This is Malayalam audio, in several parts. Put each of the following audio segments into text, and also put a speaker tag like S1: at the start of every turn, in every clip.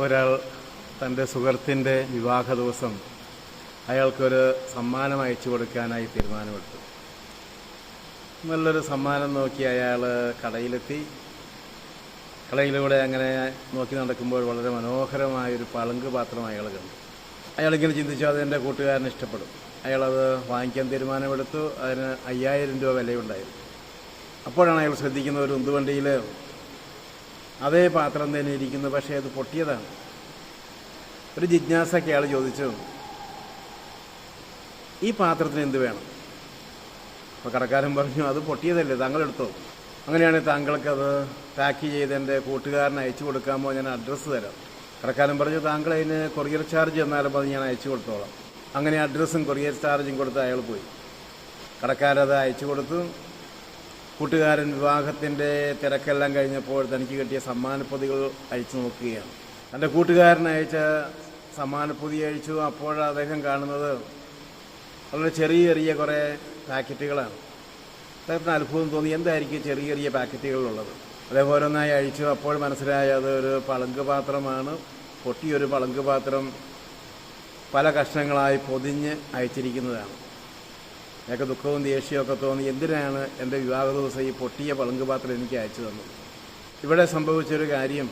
S1: ഒരാൾ തന്റെ സുഹൃത്തിന്റെ വിവാഹ ദിവസം അയാൾക്കൊരു സമ്മാനം അയച്ചു കൊടുക്കാനായി തീരുമാനമെടുത്തു. നല്ലൊരു സമ്മാനം നോക്കി അയാൾ കടയിലെത്തി. കടയിലൂടെ അങ്ങനെ നോക്കി നടക്കുമ്പോൾ വളരെ മനോഹരമായൊരു പളുങ്ക് പാത്രം അയാൾ കണ്ടു. അയാളിങ്ങനെ ചിന്തിച്ചു അത് എന്റെ കൂട്ടുകാരന് ഇഷ്ടപ്പെടും. അയാളത് വാങ്ങിക്കാൻ തീരുമാനമെടുത്തു. അതിന് അയ്യായിരം രൂപ വിലയുണ്ടായിരുന്നു. അപ്പോഴാണ് അയാൾ ശ്രദ്ധിക്കുന്ന ഒരു ഉന്തുവണ്ടിയിൽ അതേ പാത്രം തന്നെ ഇരിക്കുന്നു പക്ഷേ അത് പൊട്ടിയതാണ്. ഒരു ജിജ്ഞാസൊക്കെ ആൾ ചോദിച്ചു ഈ പാത്രത്തിന് എന്ത് വേണം? അപ്പോൾ കടക്കാരൻ പറഞ്ഞു അത് പൊട്ടിയതല്ലേ താങ്കൾ എടുത്തോ അങ്ങനെയാണെങ്കിൽ താങ്കൾക്ക് അത് പാക്ക് ചെയ്ത് എന്റെ കൂട്ടുകാരന് അയച്ചു കൊടുക്കാമോ? ഞാൻ അഡ്രസ്സ് തരാം. കടക്കാരൻ പറഞ്ഞു താങ്കൾ അതിന് കൊറിയർ ചാർജ് എന്നാലും അത് ഞാൻ അയച്ചു കൊടുത്തോളാം. അങ്ങനെ അഡ്രസ്സും കൊറിയർ ചാർജും കൊടുത്ത് അയാൾ പോയി. കടക്കാരത് അയച്ചു കൊടുത്തു. കൂട്ടുകാരൻ വിവാഹത്തിന്റെ തിരക്കെല്ലാം കഴിഞ്ഞപ്പോൾ തനിക്ക് കിട്ടിയ സമ്മാനപ്പൊതികൾ അഴിച്ചു നോക്കുകയാണ്. തന്റെ കൂട്ടുകാരൻ അയച്ച സമ്മാനപ്പൊതി അഴിച്ചു. അപ്പോൾ അദ്ദേഹം കാണുന്നത് വളരെ ചെറിയ ചെറിയ കുറേ പാക്കറ്റുകളാണ്. അദ്ദേഹത്തിന് അത്ഭുതം തോന്നി. എന്തായിരിക്കും ചെറിയ ചെറിയ പാക്കറ്റുകളുള്ളത് അതേപോലെ ഓരോന്നായി അഴിച്ചു. അപ്പോൾ മനസ്സിലായ ഒരു പളുങ്ക് പാത്രമാണ്. പൊട്ടിയൊരു പളുങ്ക് പാത്രം പല കഷ്ണങ്ങളായി പൊതിഞ്ഞ് അയച്ചിരിക്കുന്നതാണ്. എനിക്ക് ദുഃഖവും ദേഷ്യമൊക്കെ തോന്നി എന്തിനാണ് എന്റെ വിവാഹ ദിവസം ഈ പൊട്ടിയ പളുങ്ക് പാത്രം എനിക്ക് അയച്ചു തന്നു ഇവിടെ സംഭവിച്ചൊരു കാര്യം.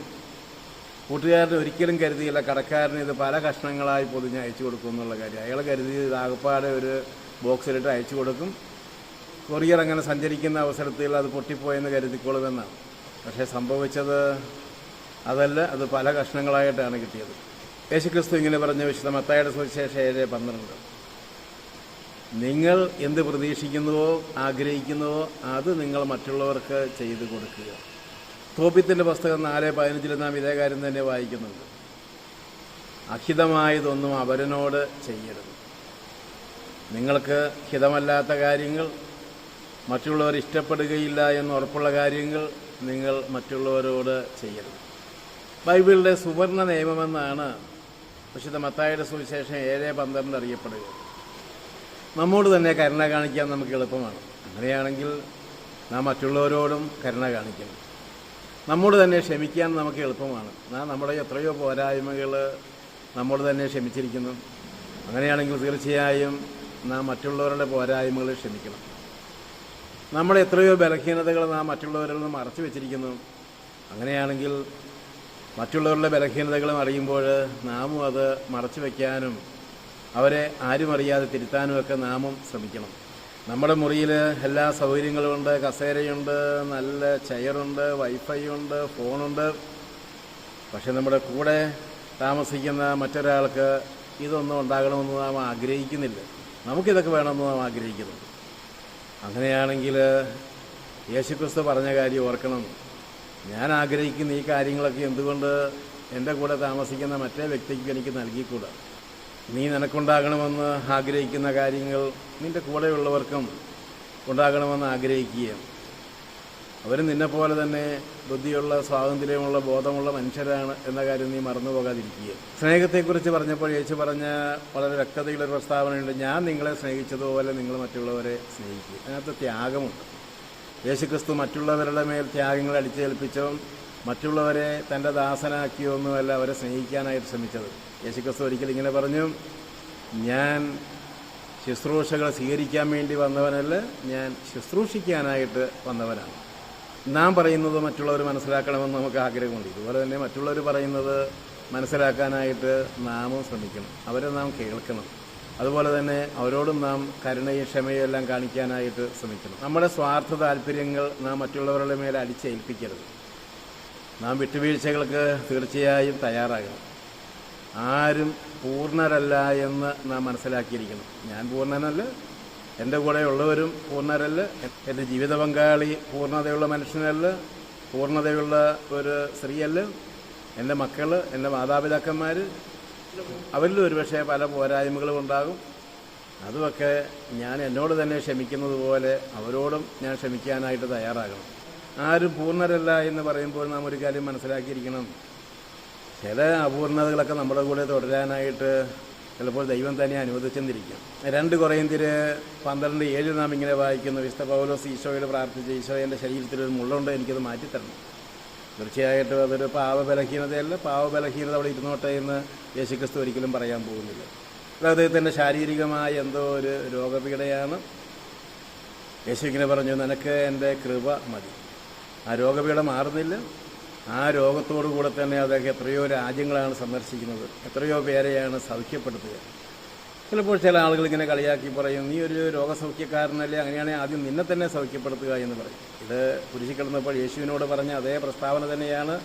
S1: കൂട്ടുകാരൻ ഒരിക്കലും കരുതിയില്ല കടക്കാരന് ഇത് പല കഷ്ണങ്ങളായി പൊതിഞ്ഞ് അയച്ചു കൊടുക്കും എന്നുള്ള കാര്യം. അയാൾ കരുതി ഇത് ആകപ്പാടെ ഒരു ബോക്സിലിട്ട് അയച്ചു കൊടുക്കും. കൊറിയർ അങ്ങനെ സഞ്ചരിക്കുന്ന അവസരത്തിൽ അത് പൊട്ടിപ്പോയെന്ന് കരുതിക്കൊള്ളുമെന്നാണ്. പക്ഷേ സംഭവിച്ചത് അതല്ല അത് പല കഷ്ണങ്ങളായിട്ടാണ് കിട്ടിയത്. യേശുക്രിസ്തു ഇങ്ങനെ പറഞ്ഞ വിശുദ്ധ മത്തായുടെ സുവിശേഷം ഏഴ് പന്ത്രണ്ട്. നിങ്ങൾ എന്ത് പ്രതീക്ഷിക്കുന്നുവോ ആഗ്രഹിക്കുന്നുവോ അത് നിങ്ങൾ മറ്റുള്ളവർക്ക് ചെയ്തു കൊടുക്കുക. തോപ്പിത്തിന്റെ പുസ്തകം നാല് പതിനഞ്ചിൽ നാം ഇതേ കാര്യം തന്നെ വായിക്കുന്നുണ്ട്. അഹിതമായതൊന്നും അവരനോട് ചെയ്യരുത്. നിങ്ങൾക്ക് ഹിതമല്ലാത്ത കാര്യങ്ങൾ മറ്റുള്ളവർ ഇഷ്ടപ്പെടുകയില്ല എന്ന് ഉറപ്പുള്ള കാര്യങ്ങൾ നിങ്ങൾ മറ്റുള്ളവരോട് ചെയ്യരുത്. ബൈബിളിലെ സുവർണ നിയമമെന്നാണ് വിശുദ്ധ മത്തായുടെ സുവിശേഷം ഏഴ് പന്ത്രണ്ട് അറിയപ്പെടുക നമ്മോട് തന്നെ കരുണ കാണിക്കാൻ നമുക്ക് എളുപ്പമാണ്. അങ്ങനെയാണെങ്കിൽ നാം മറ്റുള്ളവരോടും കരുണ കാണിക്കണം. നമ്മോട് തന്നെ ക്ഷമിക്കാൻ നമുക്ക് എളുപ്പമാണ്. നാം നമ്മുടെ എത്രയോ പോരായ്മകൾ നമ്മോട് തന്നെ ക്ഷമിച്ചിരിക്കുന്നു. അങ്ങനെയാണെങ്കിൽ തീർച്ചയായും നാം മറ്റുള്ളവരുടെ പോരായ്മകൾ ക്ഷമിക്കണം. നമ്മുടെ എത്രയോ ബലഹീനതകൾ നാം മറ്റുള്ളവരിൽ നിന്ന് മറച്ചു വെച്ചിരിക്കുന്നു. അങ്ങനെയാണെങ്കിൽ മറ്റുള്ളവരുടെ ബലഹീനതകളും അറിയുമ്പോൾ നാമും അത് മറച്ചു വയ്ക്കാനും അവരെ ആരും അറിയാതെ തിരുത്താനുമൊക്കെ നാമം ശ്രമിക്കണം. നമ്മുടെ മുറിയിൽ എല്ലാ സൗകര്യങ്ങളും ഉണ്ട് കസേരയുണ്ട് നല്ല ചെയറുണ്ട് വൈഫൈ ഉണ്ട് ഫോണുണ്ട്. പക്ഷെ നമ്മുടെ കൂടെ താമസിക്കുന്ന മറ്റൊരാൾക്ക് ഇതൊന്നും ഉണ്ടാകണമെന്ന് നാം ആഗ്രഹിക്കുന്നില്ല. നമുക്കിതൊക്കെ വേണമെന്ന് നാം ആഗ്രഹിക്കുന്നു അങ്ങനെയാണെങ്കിൽ യേശുക്രിസ്തു പറഞ്ഞ കാര്യം ഓർക്കണം. ഞാൻ ആഗ്രഹിക്കുന്ന ഈ കാര്യങ്ങളൊക്കെ എന്തുകൊണ്ട് എന്റെ കൂടെ താമസിക്കുന്ന മറ്റേ വ്യക്തിക്ക് എനിക്ക് നൽകിക്കൂടാ? നീ നിനക്കുണ്ടാകണമെന്ന് ആഗ്രഹിക്കുന്ന കാര്യങ്ങൾ നിന്റെ കൂടെയുള്ളവർക്കും ഉണ്ടാകണമെന്ന് ആഗ്രഹിക്കുക അവരും നിന്നെപ്പോലെ തന്നെ ബുദ്ധിയുള്ള സ്വാതന്ത്ര്യമുള്ള ബോധമുള്ള മനുഷ്യരാണ് എന്ന കാര്യം നീ മറന്നു പോകാതിരിക്കുക സ്നേഹത്തെക്കുറിച്ച് പറഞ്ഞപ്പോൾ യേശു പറഞ്ഞ വളരെ വ്യക്തതയുള്ളൊരു പ്രസ്താവനയുണ്ട്. ഞാൻ നിങ്ങളെ സ്നേഹിച്ചതുപോലെ നിങ്ങൾ മറ്റുള്ളവരെ സ്നേഹിക്കുക. അതിനകത്ത് ത്യാഗമുണ്ട്. യേശുക്രിസ്തു മറ്റുള്ളവരുടെ മേൽ ത്യാഗങ്ങൾ അടിച്ചേൽപ്പിച്ചോ മറ്റുള്ളവരെ തന്റെ ദാസനാക്കിയോ ഒന്നുമല്ല അവരെ സ്നേഹിക്കാനായിട്ട് ശ്രമിച്ചത്. യേശുക്രിസ്തു ഒരിക്കൽ ഇങ്ങനെ പറഞ്ഞു ഞാൻ ശുശ്രൂഷകൾ സ്വീകരിക്കാൻ വേണ്ടി വന്നവനല്ല ഞാൻ ശുശ്രൂഷിക്കാനായിട്ട് വന്നവനാണ്. നാം പറയുന്നത് മറ്റുള്ളവർ മനസ്സിലാക്കണമെന്ന് നമുക്ക് ആഗ്രഹമുണ്ട്. ഇതുപോലെ തന്നെ മറ്റുള്ളവർ പറയുന്നത് മനസ്സിലാക്കാനായിട്ട് നാമും ശ്രമിക്കണം. അവരെ നാം കേൾക്കണം. അതുപോലെ തന്നെ അവരോടും നാം കരുണയും ക്ഷമയും എല്ലാം കാണിക്കാനായിട്ട് ശ്രമിക്കണം. നമ്മുടെ സ്വാർത്ഥ താല്പര്യങ്ങൾ നാം മറ്റുള്ളവരുടെ മേലെ അടിച്ചേൽപ്പിക്കരുത്. നാം വിട്ടുവീഴ്ചകൾക്ക് തീർച്ചയായും തയ്യാറാകണം. ആരും പൂർണരല്ല എന്ന് നാം മനസ്സിലാക്കിയിരിക്കുന്നു. ഞാൻ പൂർണനല്ല എന്റെ കൂടെ ഉള്ളവരും പൂർണരല്ല എന്റെ ജീവിത പങ്കാളി പൂർണതയുള്ള മനുഷ്യനല്ല പൂർണതയുള്ള ഒരു സ്ത്രീയല്ല എന്റെ മക്കൾ എന്റെ മാതാപിതാക്കന്മാർ അവരിലും ഒരുപക്ഷെ പല പോരായ്മകളും ഉണ്ടാകും. അതുമൊക്കെ ഞാൻ എന്നോട് തന്നെ ക്ഷമിക്കുന്നത് പോലെ അവരോടും ഞാൻ ക്ഷമിക്കാനായിട്ട് തയ്യാറാകണം. ആരും പൂർണരല്ല എന്ന് പറയുമ്പോൾ നാം ഒരു കാര്യം മനസ്സിലാക്കിയിരിക്കണം. ചില അപൂർണതകളൊക്കെ നമ്മുടെ കൂടെ തുടരാനായിട്ട് ചിലപ്പോൾ ദൈവം തന്നെ അനുവദിച്ചെന്നിരിക്കും. രണ്ട് കുറേന്തിര് പന്ത്രണ്ട് ഏഴ് നാം ഇങ്ങനെ വായിക്കുന്നു വിശുദ്ധ പൗലോസ് ഈശോയോട് പ്രാർത്ഥിച്ച് ഈശോ എന്റെ ശരീരത്തിൽ ഒരു മുള്ളുണ്ട് എനിക്കത് മാറ്റിത്തരണം. തീർച്ചയായിട്ടും അതൊരു പാവബലഹീനതയല്ല പാവബലഹീനത അവിടെ ഇരുന്നോട്ടെ എന്ന് യേശുക്രിസ്തു ഒരിക്കലും പറയാൻ പോകുന്നില്ല. അത് അദ്ദേഹത്തിന്റെ ശാരീരികമായ എന്തോ ഒരു രോഗപീഠയാണ് യേശു ഇങ്ങനെ പറഞ്ഞു നിനക്ക് എന്റെ കൃപ മതി. ആ രോഗപീഠ മാറുന്നില്ല ആ രോഗത്തോടു കൂടെ തന്നെ അദ്ദേഹം എത്രയോ രാജ്യങ്ങളാണ് സന്ദർശിക്കുന്നത്. എത്രയോ പേരെയാണ് സൗഖ്യപ്പെടുത്തുക ചിലപ്പോൾ ചില ആളുകൾ ഇങ്ങനെ കളിയാക്കി പറയും നീ ഒരു രോഗസൗഖ്യക്കാരനല്ലേ അങ്ങനെയാണെങ്കിൽ ആദ്യം നിന്നെ തന്നെ സൗഖ്യപ്പെടുത്തുക എന്ന് പറയും. ഇത് കുരിശിൽ കിടന്നപ്പോൾ യേശുവിനോട് പറഞ്ഞ അതേ പ്രസ്താവന തന്നെയാണ്.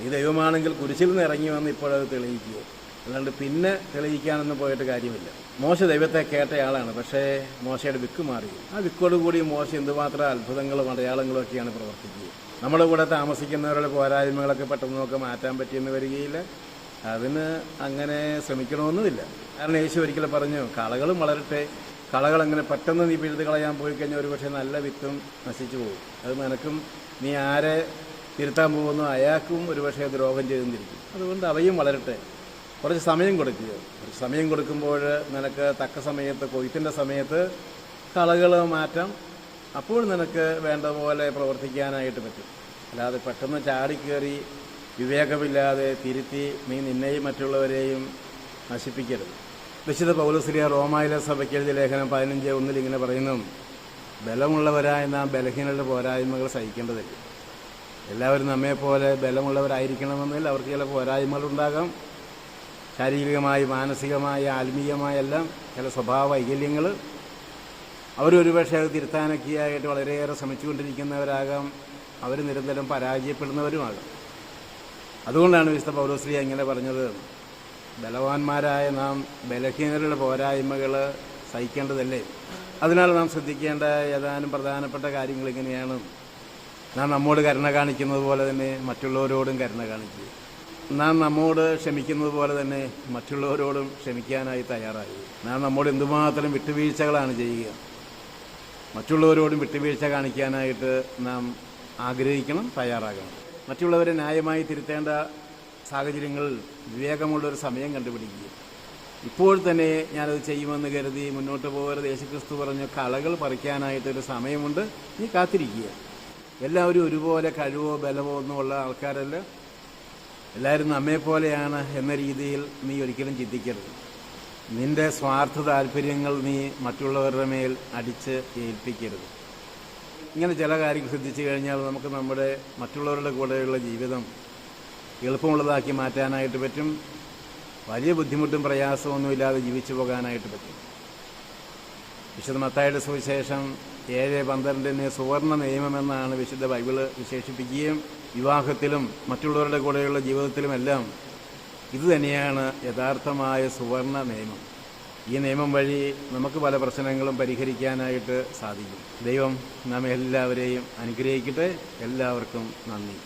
S1: നീ ദൈവമാണെങ്കിൽ കുരിശിൽ നിന്ന് ഇറങ്ങി വന്ന് ഇപ്പോഴത് തെളിയിക്കുക അല്ലാണ്ട് പിന്നെ തെളിയിക്കാനൊന്നും പോയിട്ട് കാര്യമില്ല. മോശ ദൈവത്തെ കേട്ടയാളാണ് പക്ഷേ മോശയുടെ വിക്ക് മാറി ആ വിക്കോടുകൂടി മോശ എന്തുമാത്രം അത്ഭുതങ്ങളും അടയാളങ്ങളും ഒക്കെയാണ് പ്രവർത്തിക്കുക നമ്മുടെ കൂടെ താമസിക്കുന്നവരുടെ പോരായ്മകളൊക്കെ പെട്ടെന്നൊക്കെ മാറ്റാൻ പറ്റിയെന്ന് വരികയില്ല. അതിന് അങ്ങനെ ശ്രമിക്കണമെന്നുമില്ല. കാരണം യേശു ഒരിക്കലും പറഞ്ഞു കളകളും വളരട്ടെ. കളകൾ അങ്ങനെ പെട്ടെന്ന് നീ പിഴുത് കളയാൻ പോയി കഴിഞ്ഞാൽ ഒരു പക്ഷേ നല്ല വിത്തും നശിച്ചു പോകും. അത് നിനക്കും നീ ആരെ തിരുത്താൻ പോകുന്നു അയാൾക്കും ഒരു പക്ഷേ ദ്രോഹം ചെയ്തെന്നിരിക്കും അതുകൊണ്ട് അവയും വളരട്ടെ. കുറച്ച് സമയം കൊടുക്കുക. കുറച്ച് സമയം കൊടുക്കുമ്പോൾ നിനക്ക് തക്ക സമയത്ത് കൊയ്ത്തിന്റെ സമയത്ത് കളകൾ മാറ്റാം. അപ്പോൾ നിനക്ക് വേണ്ട പോലെ പ്രവർത്തിക്കാനായിട്ട് പറ്റും. അല്ലാതെ പെട്ടെന്ന് ചാടിക്കേറി വിവേകമില്ലാതെ തിരുത്തി നീ നിന്നെയും മറ്റുള്ളവരെയും നശിപ്പിക്കരുത്. വിശുദ്ധ പൗലശ്രീയ റോമായിലെ സഭയ്ക്ക് എഴുതിയ ലേഖനം പതിനഞ്ച് ഒന്നിൽ ഇങ്ങനെ പറയുന്നു ബലമുള്ളവരായ നാം ബലഹീനരുടെ പോരായ്മകൾ സഹിക്കേണ്ടതില്ല. എല്ലാവരും നമ്മെപ്പോലെ ബലമുള്ളവരായിരിക്കണമെന്നതിൽ അവർക്ക് ചില പോരായ്മകളുണ്ടാകാം. ശാരീരികമായി മാനസികമായി ആത്മീയമായി എല്ലാം ചില സ്വഭാവ വൈകല്യങ്ങൾ അവരൊരു ഒരുപക്ഷെ അത് തിരുത്താനൊക്കെയായിട്ട് വളരെയേറെ ശ്രമിച്ചുകൊണ്ടിരിക്കുന്നവരാകാം. അവർ നിരന്തരം പരാജയപ്പെടുന്നവരുമാകാം. അതുകൊണ്ടാണ് വിശുദ്ധ പൗലോശ്രീ അങ്ങനെ പറഞ്ഞത്. ബലവാന്മാരായ നാം ബലഹീനരുടെ പോരായ്മകൾ സഹിക്കേണ്ടതല്ലേ? അതിനാൽ നാം ശ്രദ്ധിക്കേണ്ട ഏതാനും പ്രധാനപ്പെട്ട കാര്യങ്ങൾ ഇങ്ങനെയാണ്. നാം നമ്മോട് കരുണ കാണിക്കുന്നത് പോലെ തന്നെ മറ്റുള്ളവരോടും കരുണ കാണിക്കുക. നാം നമ്മോട് ക്ഷമിക്കുന്നത് പോലെ തന്നെ മറ്റുള്ളവരോടും ക്ഷമിക്കാനായി തയ്യാറായി. നാം നമ്മോട് എന്തുമാത്രം വിട്ടുവീഴ്ചകളാണ് ചെയ്യുക. മറ്റുള്ളവരോടും വിട്ടുവീഴ്ച കാണിക്കാനായിട്ട് നാം ആഗ്രഹിക്കണം തയ്യാറാകണം. മറ്റുള്ളവരെ ന്യായമായി തിരുത്തേണ്ട സാഹചര്യങ്ങളിൽ വിവേകമുള്ളൊരു സമയം കണ്ടുപിടിക്കുക. ഇപ്പോൾ തന്നെ ഞാനത് ചെയ്യുമെന്ന് കരുതി മുന്നോട്ട് പോകരുത്. യേശുക്രിസ്തു പറഞ്ഞു കളകൾ പറിക്കാനായിട്ടൊരു സമയമുണ്ട്. നീ കാത്തിരിക്കുക. എല്ലാവരും ഒരുപോലെ കഴിവോ ബലമോ ഒന്നുമുള്ള ആൾക്കാരല്ല. എല്ലാവരും നമ്മെപ്പോലെയാണ് എന്ന രീതിയിൽ നീ ഒരിക്കലും ചിന്തിക്കരുത്. നിന്റെ സ്വാർത്ഥ താല്പര്യങ്ങൾ നീ മറ്റുള്ളവരുടെ മേൽ അടിച്ച് ഏൽപ്പിക്കരുത്. ഇങ്ങനെ ചില കാര്യങ്ങൾ ശ്രദ്ധിച്ചു കഴിഞ്ഞാൽ നമുക്ക് നമ്മുടെ മറ്റുള്ളവരുടെ കൂടെയുള്ള ജീവിതം എളുപ്പമുള്ളതാക്കി മാറ്റാനായിട്ട് പറ്റും. വലിയ ബുദ്ധിമുട്ടും പ്രയാസമൊന്നുമില്ലാതെ ജീവിച്ചു പോകാനായിട്ട് പറ്റും. വിശുദ്ധ മത്തായുടെ സുവിശേഷം ഏഴ് പന്ത്രണ്ടിന് സുവർണ നിയമമെന്നാണ് വിശുദ്ധ ബൈബിൾ വിശേഷിപ്പിക്കുകയും വിവാഹത്തിലും മറ്റുള്ളവരുടെ കൂടെയുള്ള ജീവിതത്തിലുമെല്ലാം ഇത് തന്നെയാണ് യഥാർത്ഥമായ സുവർണ നിയമം. ഈ നിയമം വഴി നമുക്ക് പല പ്രശ്നങ്ങളും പരിഹരിക്കാനായിട്ട് സാധിക്കും. ദൈവം നാം എല്ലാവരെയും അനുഗ്രഹിക്കട്ടെ. എല്ലാവർക്കും നന്ദി.